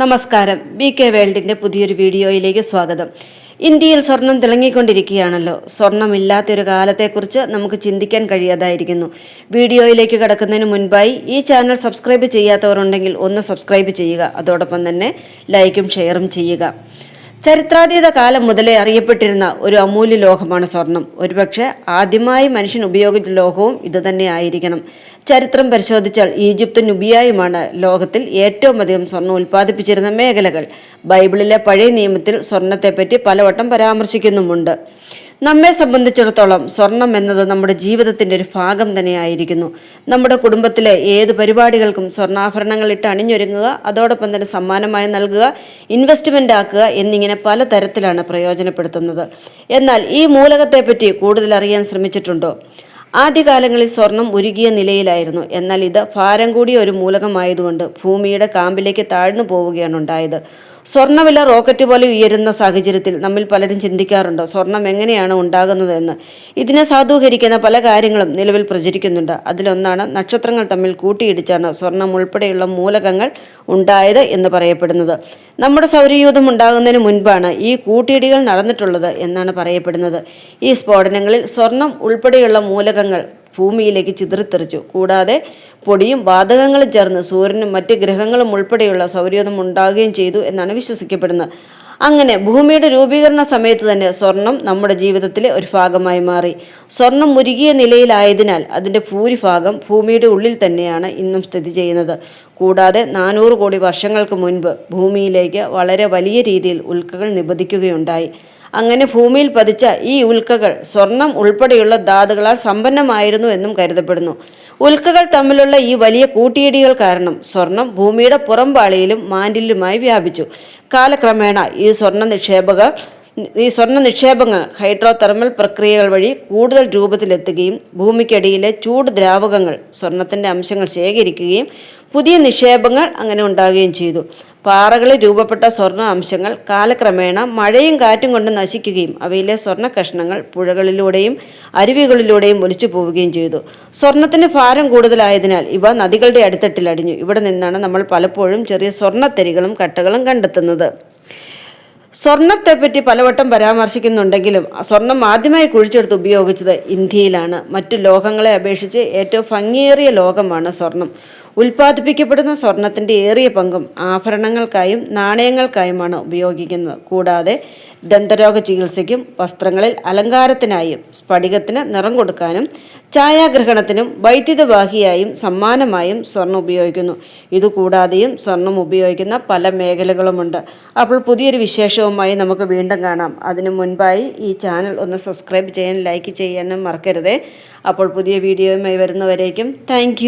നമസ്കാരം. B K വേൾഡിന്റെ പുതിയൊരു വീഡിയോയിലേക്ക് സ്വാഗതം. ഇന്ത്യയിൽ സ്വർണം തിളങ്ങിക്കൊണ്ടിരിക്കുകയാണല്ലോ. സ്വർണമില്ലാത്തൊരു കാലത്തെക്കുറിച്ച് നമുക്ക് ചിന്തിക്കാൻ കഴിയാതായിരിക്കുന്നു. വീഡിയോയിലേക്ക് കടക്കുന്നതിന് മുൻപായി ഈ ചാനൽ സബ്സ്ക്രൈബ് ചെയ്യാത്തവരുണ്ടെങ്കിൽ ഒന്ന് സബ്സ്ക്രൈബ് ചെയ്യുക. അതോടൊപ്പം തന്നെ ലൈക്കും ഷെയറും ചെയ്യുക. ചരിത്രാതീത കാലം മുതലേ അറിയപ്പെട്ടിരുന്ന ഒരു അമൂല്യ ലോഹമാണ് സ്വർണം. ഒരുപക്ഷെ ആദ്യമായി മനുഷ്യൻ ഉപയോഗിച്ച ലോഹവും ഇതുതന്നെ ആയിരിക്കണം. ചരിത്രം പരിശോധിച്ചാൽ ഈജിപ്തും നുബിയായുമാണ് ലോകത്തിൽ ഏറ്റവും അധികം സ്വർണം ഉൽപ്പാദിപ്പിച്ചിരുന്ന മേഖലകൾ. ബൈബിളിലെ പഴയ നിയമത്തിൽ സ്വർണത്തെപ്പറ്റി പലവട്ടം പരാമർശിക്കുന്നുമുണ്ട്. നമ്മെ സംബന്ധിച്ചിടത്തോളം സ്വർണം എന്നത് നമ്മുടെ ജീവിതത്തിന്റെ ഒരു ഭാഗം തന്നെയായിരിക്കുന്നു. നമ്മുടെ കുടുംബത്തിലെ ഏത് പരിപാടികൾക്കും സ്വർണാഭരണങ്ങൾ ഇട്ട് അണിഞ്ഞൊരുങ്ങുക അതോടൊപ്പം തന്നെ സമ്മാനമായി നൽകുക ഇൻവെസ്റ്റ്മെന്റ് ആക്കുക എന്നിങ്ങനെ പല തരത്തിലാണ് പ്രയോജനപ്പെടുത്തുന്നത്. എന്നാൽ ഈ മൂലകത്തെപ്പറ്റി കൂടുതൽ അറിയാൻ ശ്രമിച്ചിട്ടുണ്ടോ? ആദ്യകാലങ്ങളിൽ സ്വർണം ഉരുകിയ നിലയിലായിരുന്നു. എന്നാൽ ഇത് ഭാരം കൂടിയ ഒരു മൂലകമായതുകൊണ്ട് ഭൂമിയുടെ കാമ്പിലേക്ക് താഴ്ന്നു പോവുകയാണ് ഉണ്ടായത്. സ്വർണവില റോക്കറ്റ് പോലെ ഉയരുന്ന സാഹചര്യത്തിൽ നമ്മിൽ പലരും ചിന്തിക്കാറുണ്ടോ സ്വർണം എങ്ങനെയാണ് ഉണ്ടാകുന്നതെന്ന്. ഇതിനെ സാധൂകരിക്കുന്ന പല കാര്യങ്ങളും നിലവിൽ പ്രചരിക്കുന്നുണ്ട്. അതിലൊന്നാണ് നക്ഷത്രങ്ങൾ തമ്മിൽ കൂട്ടിയിടിച്ചാണ് സ്വർണം ഉൾപ്പെടെയുള്ള മൂലകങ്ങൾ ഉണ്ടായത് എന്ന് പറയപ്പെടുന്നത്. നമ്മുടെ സൗരയൂഥം ഉണ്ടാകുന്നതിന് മുൻപാണ് ഈ കൂട്ടിയിടികൾ നടന്നിട്ടുള്ളത് എന്നാണ് പറയപ്പെടുന്നത്. ഈ സ്ഫോടനങ്ങളിൽ സ്വർണം ഉൾപ്പെടെയുള്ള മൂലകങ്ങൾ ഭൂമിയിലേക്ക് ചിതറിത്തെറിച്ചു. കൂടാതെ പൊടിയും വാതകങ്ങളും ചേർന്ന് സൂര്യനും മറ്റ് ഗ്രഹങ്ങളും ഉൾപ്പെടെയുള്ള സൗരയോധം ഉണ്ടാകുകയും ചെയ്തു എന്നാണ് വിശ്വസിക്കപ്പെടുന്നത്. അങ്ങനെ ഭൂമിയുടെ രൂപീകരണ സമയത്ത് തന്നെ സ്വർണം നമ്മുടെ ജീവിതത്തിലെ ഒരു ഭാഗമായി മാറി. സ്വർണം മുരുകിയ നിലയിലായതിനാൽ അതിന്റെ ഭൂരിഭാഗം ഭൂമിയുടെ ഉള്ളിൽ തന്നെയാണ് ഇന്നും സ്ഥിതി ചെയ്യുന്നത്. കൂടാതെ നാനൂറ് കോടി വർഷങ്ങൾക്ക് മുൻപ് ഭൂമിയിലേക്ക് വളരെ വലിയ രീതിയിൽ ഉൽക്കകൾ നിബന്ധിക്കുകയുണ്ടായി. അങ്ങനെ ഭൂമിയിൽ പതിച്ച ഈ ഉൽക്കകൾ സ്വർണം ഉൾപ്പെടെയുള്ള ധാതുകളാൽ സമ്പന്നമായിരുന്നു എന്നും കരുതപ്പെടുന്നു. ഉൽക്കകൾ തമ്മിലുള്ള ഈ വലിയ കൂട്ടിയിടികൾ കാരണം സ്വർണം ഭൂമിയുടെ പുറംപാളിയിലും മാൻഡിലുമായി വ്യാപിച്ചു. കാലക്രമേണ ഈ സ്വർണ നിക്ഷേപകർ ഈ സ്വർണ നിക്ഷേപങ്ങൾ ഹൈഡ്രോ തെർമൽ പ്രക്രിയകൾ വഴി കൂടുതൽ രൂപത്തിലെത്തുകയും ഭൂമിക്കടിയിലെ ചൂട് ദ്രാവകങ്ങൾ സ്വർണത്തിന്റെ അംശങ്ങൾ ശേഖരിക്കുകയും പുതിയ നിക്ഷേപങ്ങൾ അങ്ങനെ ഉണ്ടാകുകയും ചെയ്തു. പാറകളിൽ രൂപപ്പെട്ട സ്വർണ അംശങ്ങൾ കാലക്രമേണ മഴയും കാറ്റും കൊണ്ട് നശിക്കുകയും അവയിലെ സ്വർണ കഷ്ണങ്ങൾ പുഴകളിലൂടെയും അരുവികളിലൂടെയും ഒലിച്ചു പോവുകയും ചെയ്തു. സ്വർണത്തിന് ഭാരം കൂടുതലായതിനാൽ ഇവ നദികളുടെ അടിത്തട്ടിൽ അടിഞ്ഞു. ഇവിടെ നിന്നാണ് നമ്മൾ പലപ്പോഴും ചെറിയ സ്വർണത്തരികളും കട്ടകളും കണ്ടെത്തുന്നത്. സ്വർണത്തെപ്പറ്റി പലവട്ടം പരാമർശിക്കുന്നുണ്ടെങ്കിലും സ്വർണം ആദ്യമായി കുഴിച്ചെടുത്ത് ഉപയോഗിച്ചത് ഇന്ത്യയിലാണ്. മറ്റു ലോകങ്ങളെ അപേക്ഷിച്ച് ഏറ്റവും ഭംഗിയേറിയ ലോകമാണ് സ്വർണം. ഉൽപ്പാദിപ്പിക്കപ്പെടുന്ന സ്വർണത്തിന്റെ ഏറിയ പങ്കും ആഭരണങ്ങൾക്കായും നാണയങ്ങൾക്കായുമാണ് ഉപയോഗിക്കുന്നത്. കൂടാതെ ദന്തരോഗ ചികിത്സയ്ക്കും വസ്ത്രങ്ങളിൽ അലങ്കാരത്തിനായും സ്ഫടികത്തിന് നിറം കൊടുക്കാനും ഛായാഗ്രഹണത്തിനും വൈദ്യുതവാഹിയായും സമ്മാനമായും സ്വർണം ഉപയോഗിക്കുന്നു. ഇതുകൂടാതെയും സ്വർണം ഉപയോഗിക്കുന്ന പല മേഖലകളുമുണ്ട്. അപ്പോൾ പുതിയൊരു വിശേഷവുമായി നമുക്ക് വീണ്ടും കാണാം. അതിനു മുൻപായി ഈ ചാനൽ ഒന്ന് സബ്സ്ക്രൈബ് ചെയ്യാൻ ലൈക്ക് ചെയ്യാനും മറക്കരുതേ. അപ്പോൾ പുതിയ വീഡിയോയുമായി വരുന്നവരേക്കും താങ്ക്